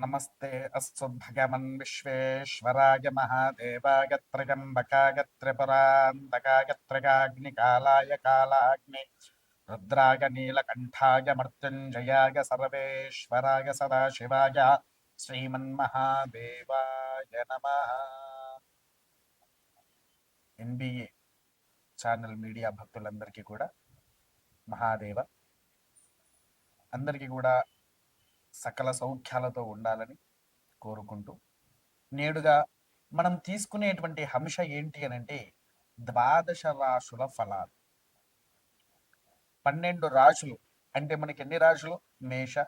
నమస్తే అస్సు భగవన్ విశ్వేశ్వరాయ మహాదేవాయ త్రయంబకాయ త్రిపురాంతకాయ త్రిగాగ్నికాలాయ కాలాగ్ని రుద్రాయ నీలకంఠాయ మృత్యుంజయాయ సర్వేశ్వరాయ సదాశివాయ శ్రీమన్మహాదేవాయ నమ ఎన్బిఏ ఛానల్ మీడియా భక్తులందరికీ కూడా మహాదేవ అందరికీ కూడా సకల సౌఖ్యాలతో ఉండాలని కోరుకుంటూ నేడుగా మనం తీసుకునేటువంటి అంశ ఏంటి అని అంటే ద్వాదశ రాశుల ఫలాలు. పన్నెండు రాశులు అంటే మనకి ఎన్ని రాశులు? మేష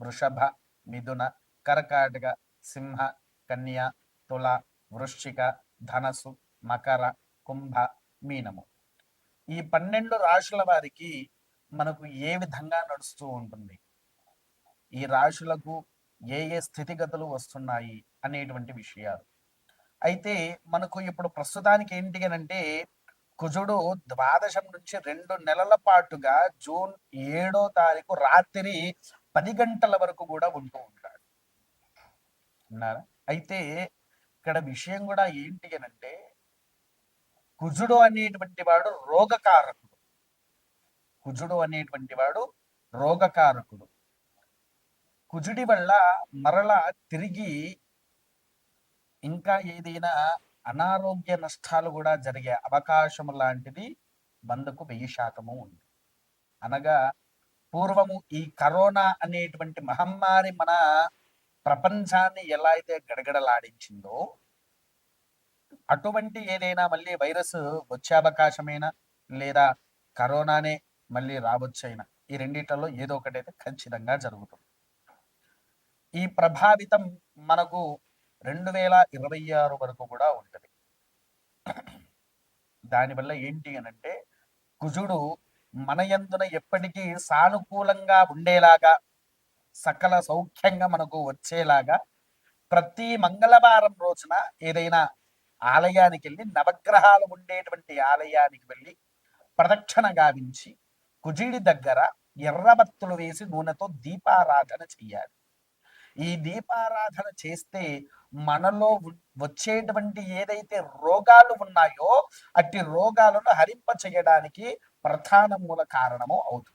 వృషభ మిథున కర్కాటక సింహ కన్య తుల వృశ్చిక ధనస్సు మకర కుంభ మీనము. ఈ పన్నెండు రాశుల వారికి మనకు ఏ విధంగా నడుస్తూ ఉంటుంది? ఈ రాశులకు ఏ ఏ స్థితిగతులు వస్తున్నాయి అనేటువంటి విషయాలు. అయితే మనకు ఇప్పుడు ప్రస్తుతానికి ఏంటి అని అంటే కుజుడు ద్వాదశం నుంచి రెండు నెలల పాటుగా జూన్ ఏడో తారీఖు రాత్రి పది గంటల వరకు కూడా ఉంటూ ఉంటాడు. అన్నారా అయితే ఇక్కడ విషయం కూడా ఏంటి అని అంటే కుజుడు అనేటువంటి వాడు రోగకారకుడు. కుజుడు అనేటువంటి వాడు రోగకారకుడు. కుజుడి వల్ల మరల తిరిగి ఇంకా ఏదైనా అనారోగ్య నష్టాలు కూడా జరిగే అవకాశం లాంటిది వందకు వెయ్యి శాతము ఉంది. అనగా పూర్వము ఈ కరోనా అనేటువంటి మహమ్మారి మన ప్రపంచాన్ని ఎలా అయితే గడగడలాడించిందో అటువంటి ఏదైనా మళ్ళీ వైరస్ వచ్చే అవకాశమైనా లేదా కరోనానే మళ్ళీ రావచ్చైనా ఈ రెండిట్లలో ఏదో ఒకటైతే ఖచ్చితంగా జరుగుతుంది. ఈ ప్రభావితం మనకు రెండు వేల ఇరవై ఆరు వరకు కూడా ఉంటుంది. దానివల్ల ఏంటి అని అంటే కుజుడు మన యందున ఎప్పటికీ సానుకూలంగా ఉండేలాగా సకల సౌఖ్యంగా మనకు వచ్చేలాగా ప్రతి మంగళవారం రోజున ఏదైనా ఆలయానికి వెళ్ళి నవగ్రహాలు ఉండేటువంటి ఆలయానికి వెళ్ళి ప్రదక్షిణ గావించి కుజుడి దగ్గర ఎర్రబత్తులు వేసి నూనెతో దీపారాధన చెయ్యాలి. ఈ దీపారాధన చేస్తే మనలో వచ్చేటువంటి ఏదైతే రోగాలు ఉన్నాయో అట్టి రోగాలను హరింప చేయడానికి ప్రధాన మూల కారణము అవుతుంది.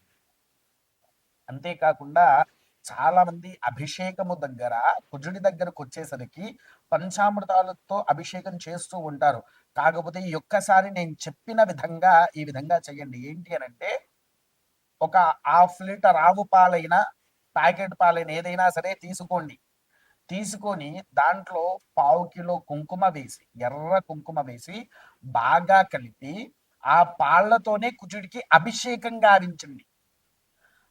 అంతేకాకుండా చాలా మంది అభిషేకము దగ్గర కుజుడి దగ్గరకు వచ్చేసరికి పంచామృతాలతో అభిషేకం చేస్తూ ఉంటారు. కాకపోతే ఈ ఒక్కసారి నేను చెప్పిన విధంగా ఈ విధంగా చేయండి. ఏంటి అని అంటే ఒక హాఫ్ లీటర్ ఆవు పాలైనా ప్యాకెట్ పాలైన ఏదైనా సరే తీసుకోండి. తీసుకొని దాంట్లో పావు కిలో కుంకుమ వేసి ఎర్ర కుంకుమ వేసి బాగా కలిపి ఆ పాళ్ళతోనే కుజుడికి అభిషేకం గావించండి.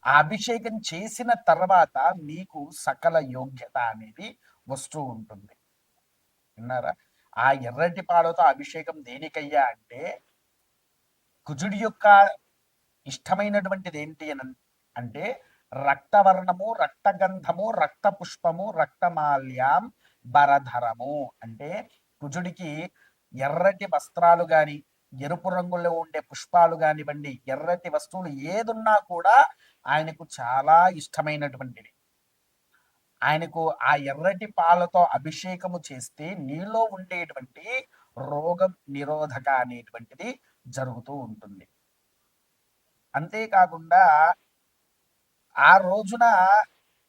ఆ అభిషేకం చేసిన తర్వాత మీకు సకల యోగ్యత అనేది వస్తూ ఉంటుంది. విన్నారా? ఆ ఎర్రటి పాలతో అభిషేకం దేనికయ్యా అంటే కుజుడి యొక్క ఇష్టమైనటువంటిది ఏంటి అని అంటే రక్తవర్ణము రక్తగంధము రక్త పుష్పము రక్తమాల్యాం బరధరము అంటే కుజుడికి ఎర్రటి వస్త్రాలు గాని ఎరుపు రంగులో ఉండే పుష్పాలు కానివ్వండి ఎర్రటి వస్తువులు ఏదున్నా కూడా ఆయనకు చాలా ఇష్టమైనటువంటిది. ఆయనకు ఆ ఎర్రటి పాలతో అభిషేకము చేస్తే నీలో ఉండేటువంటి రోగం నిరోధక అనేటువంటిది జరుగుతూ ఉంటుంది. అంతేకాకుండా ఆ రోజున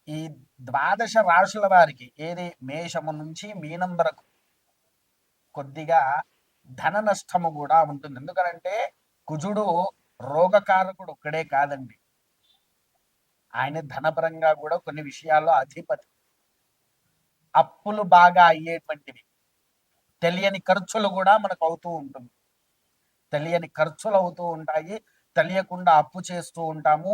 ఈ ద్వాదశ రాశుల వారికి ఏది మేషము నుంచి మీనం వరకు కొద్దిగా ధన నష్టము కూడా ఉంటుంది. ఎందుకనంటే కుజుడు రోగకారకుడు ఒక్కడే కాదండి. ఆయన ధనపరంగా కూడా కొన్ని విషయాల్లో అధిపతి. అప్పులు బాగా అయ్యేటువంటివి. తెలియని ఖర్చులు కూడా మనకు అవుతూ ఉంటుంది. తెలియని ఖర్చులు అవుతూ ఉంటాయి. తెలియకుండా అప్పు చేస్తూ ఉంటాము.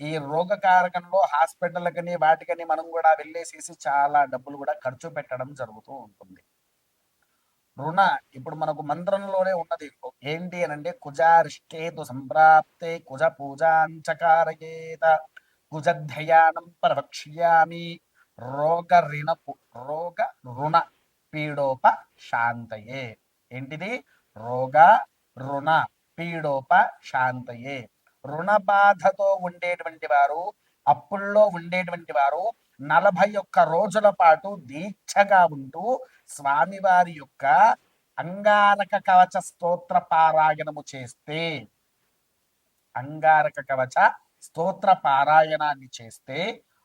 ఈ రోగకారకంలో హాస్పిటల్కని వాటికని మనం కూడా వెళ్ళేసేసి చాలా డబ్బులు కూడా ఖర్చు పెట్టడం జరుగుతూ ఉంటుంది. రుణ ఇప్పుడు మనకు మంత్రంలోనే ఉన్నది. ఏంటి అని అంటే కుజారిష్టేతు సంప్రాప్తే కుజ పూజాంచకారయేత కుజధ్యయానం ప్రవక్ష్యామి రోగ రిణపు రోగ రుణ పీడోప శాంతయే. ఏంటిది? రోగ రుణ పీడోప శాంతయే. రుణ బాధతో ఉండేటువంటి వారు అప్పుల్లో ఉండేటువంటి వారు నలభై ఒక్క రోజుల పాటు దీక్షగా ఉంటూ స్వామివారి యొక్క అంగారక కవచ స్తోత్ర పారాయణము చేస్తే అంగారక కవచ స్తోత్ర పారాయణాన్ని చేస్తే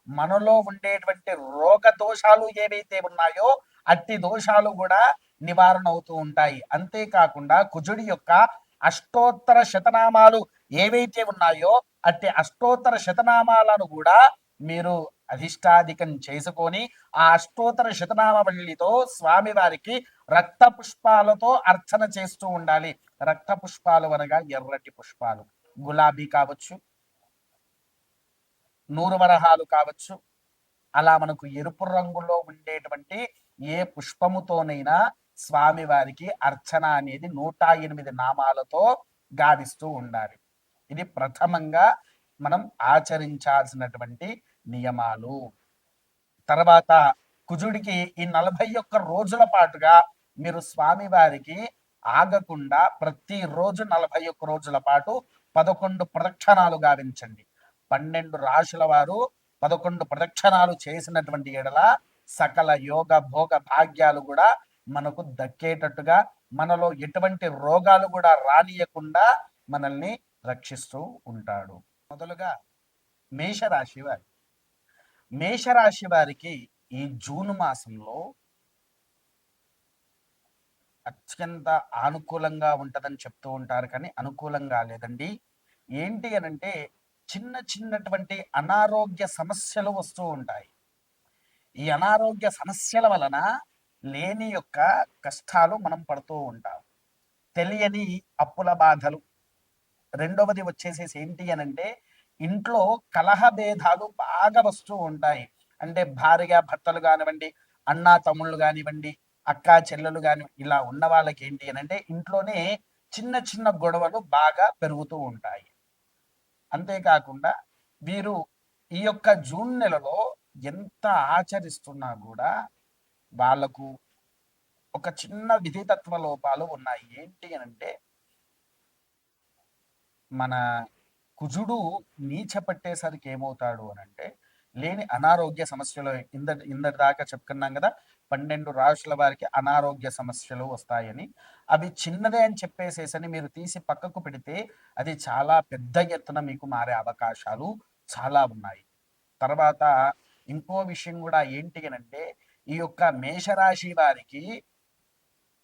మనలో ఉండేటువంటి రోగ దోషాలు ఏవైతే ఉన్నాయో అట్టి దోషాలు కూడా నివారణ అవుతూ ఉంటాయి. అంతేకాకుండా కుజుడి యొక్క అష్టోత్తర శతనామాలు ఏవైతే ఉన్నాయో అట్టి అష్టోత్తర శతనామాలను కూడా మీరు అధిష్టాధికం చేసుకొని ఆ అష్టోత్తర శతనామవల్లితో స్వామివారికి రక్త పుష్పాలతో అర్చన చేస్తూ ఉండాలి. రక్త పుష్పాలు అనగా ఎర్రటి పుష్పాలు. గులాబీ కావచ్చు నూరు వరహాలు కావచ్చు అలా మనకు ఎరుపు రంగులో ఉండేటువంటి ఏ పుష్పముతోనైనా స్వామివారికి అర్చన అనేది నూట ఎనిమిది నామాలతో గావిస్తూ ఉండాలి. ఇది ప్రథమంగా మనం ఆచరించాల్సినటువంటి నియమాలు. తర్వాత కుజుడికి ఈ నలభై ఒక్క రోజుల పాటుగా మీరు స్వామివారికి ఆగకుండా ప్రతిరోజు నలభై ఒక్క రోజుల పాటు పదకొండు ప్రదక్షిణాలు గావించండి. పన్నెండు రాశుల వారు పదకొండు ప్రదక్షిణాలు చేసినటువంటి ఎడల సకల యోగ భోగ భాగ్యాలు కూడా మనకు దక్కేటట్టుగా మనలో ఎటువంటి రోగాలు కూడా రానియకుండా మనల్ని రక్షిస్తూ ఉంటాడు. మొదలుగా మేషరాశి వారి. మేషరాశి వారికి ఈ జూన్ మాసంలో అత్యంత అనుకూలంగా ఉంటదని చెప్తూ ఉంటారు కానీ అనుకూలంగా లేదండి. ఏంటి అనంటే చిన్న చిన్నటువంటి అనారోగ్య సమస్యలు వస్తూ ఉంటాయి. ఈ అనారోగ్య సమస్యల వలన లేని యొక్క కష్టాలు మనం పడుతూ ఉంటాం. తెలియని అప్పుల బాధలు. రెండవది వచ్చేసేసి ఏంటి అని అంటే ఇంట్లో కలహ భేదాలు బాగా వస్తూ ఉంటాయి. అంటే భార్య భర్తలు కానివ్వండి అన్న తమ్ముళ్ళు కానివ్వండి అక్క చెల్లెలు కాని ఇలా ఉన్న వాళ్ళకి ఏంటి అని అంటే ఇంట్లోనే చిన్న చిన్న గొడవలు బాగా పెరుగుతూ ఉంటాయి. అంతేకాకుండా వీరు ఈ యొక్క జూన్ నెలలో ఎంత ఆచరిస్తున్నా కూడా వాళ్ళకు ఒక చిన్న విధితత్వ లోపాలు ఉన్నాయి. ఏంటి అని అంటే మన కుజుడు నీచ పట్టేసరికి ఏమవుతాడు అని అంటే లేని అనారోగ్య సమస్యలు ఇంద ఇందటి దాకా చెప్పుకున్నాం కదా పన్నెండు రాశుల వారికి అనారోగ్య సమస్యలు వస్తాయని. అవి చిన్నదే అని చెప్పేసేసని మీరు తీసి పక్కకు పెడితే అది చాలా పెద్ద ఎత్తున మీకు మారే అవకాశాలు చాలా ఉన్నాయి. తర్వాత ఇంకో విషయం కూడా ఏంటి అంటే ఈ యొక్క మేషరాశి వారికి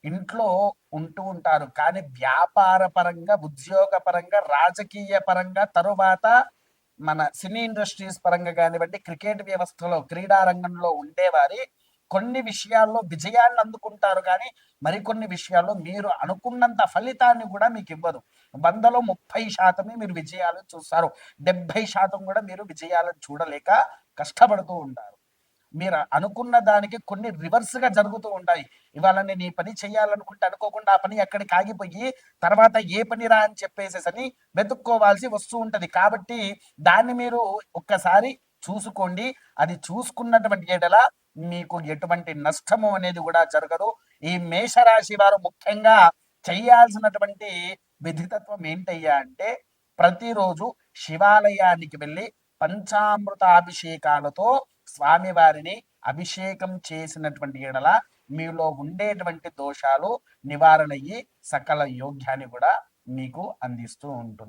ఇంట్లో ఉంటూ ఉంటారు. కానీ వ్యాపార పరంగా ఉద్యోగ పరంగా రాజకీయ పరంగా తరువాత మన సినీ ఇండస్ట్రీస్ పరంగా కానివ్వండి క్రికెట్ వ్యవస్థలో క్రీడా రంగంలో ఉండేవారి. కొన్ని విషయాల్లో విజయాన్ని అందుకుంటారు. కానీ మరికొన్ని విషయాల్లో మీరు అనుకున్నంత ఫలితాన్ని కూడా మీకు ఇవ్వదు వందలో ముప్పై శాతమే మీరు విజయాలను చూస్తారు. డెబ్బై శాతం కూడా మీరు విజయాలను చూడలేక కష్టపడుతూ ఉంటారు. మీరు అనుకున్న దానికి కొన్ని రివర్స్గా జరుగుతూ ఉంటాయి. ఇవాళ నేను ఈ పని చేయాలనుకుంటే అనుకోకుండా ఆ పని ఎక్కడికి ఆగిపోయి తర్వాత ఏ పని రా అని చెప్పేసేసని వెతుక్కోవాల్సి వస్తూ ఉంటది. కాబట్టి దాన్ని మీరు ఒక్కసారి చూసుకోండి. అది చూసుకున్నటువంటి ఎడల మీకు ఎటువంటి నష్టము అనేది కూడా జరగదు. ఈ మేషరాశి వారు ముఖ్యంగా చేయాల్సినటువంటి విధితత్వం ఏంటయ్యా అంటే ప్రతిరోజు శివాలయానికి వెళ్ళి పంచామృతాభిషేకాలతో స్వామివారిని అభిషేకం చేసినటువంటి ఎడల మీలో ఉండేటువంటి దోషాలు నివారణ అయ్యి సకల యోగ్యాన్ని కూడా మీకు అందిస్తూ ఉంటుంది.